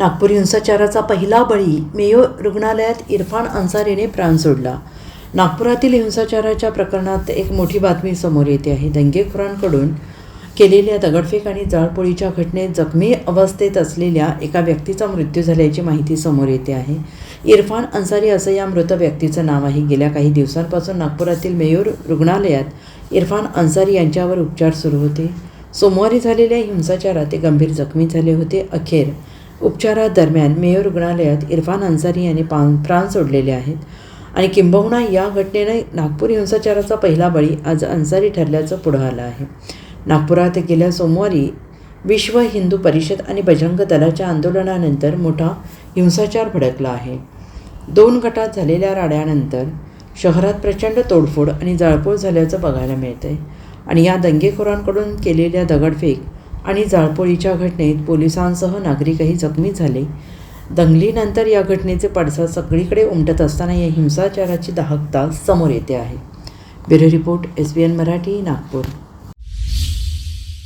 नागपूर हिंसाचाराचा पहिला बळी मेयो रुग्णालयात इरफान अन्सारीने प्राण सोडला. नागपुरातील हिंसाचाराच्या प्रकरणात एक मोठी बातमी समोर येते आहे. दंगेखोरांकडून केलेल्या दगडफेक आणि जाळपोळीच्या घटनेत जखमी अवस्थेत असलेल्या एका व्यक्तीचा मृत्यू झाल्याची माहिती समोर येते आहे. इरफान अन्सारी असं या मृत व्यक्तीचं नाव आहे. गेल्या काही दिवसांपासून नागपुरातील मेयूर रुग्णालयात इरफान अन्सारी यांच्यावर उपचार सुरू होते. सोमवारी झालेल्या हिंसाचारात ते गंभीर जखमी झाले होते. अखेर उपचारादरम्यान मेयो रुग्णालयात इरफान अन्सारी यांनी पान प्राण सोडलेले आहेत आणि किंबहुना या घटनेने नागपूर हिंसाचाराचा पहिला बळी आज अन्सारी ठरल्याचं पुढं आलं आहे. नागपुरात गेल्या सोमवारी विश्व हिंदू परिषद आणि बजरंग दलाच्या आंदोलनानंतर मोठा हिंसाचार भडकला आहे. दोन गटात झालेल्या राड्यानंतर शहरात प्रचंड तोडफोड आणि जाळपोळ झाल्याचं बघायला मिळतंय आणि या दंगेखोरांकडून केलेल्या दगडफेक आणि जाळपोळीच्या घटनेत पोलिसांसह नागरिकही जखमी झाले. दंगलीनंतर या घटनेचे पडसाद सगळीकडे उमटत असताना या हिंसाचाराची दाहकता समोर येते आहे. Bureau report S B N Marathi Nagpur.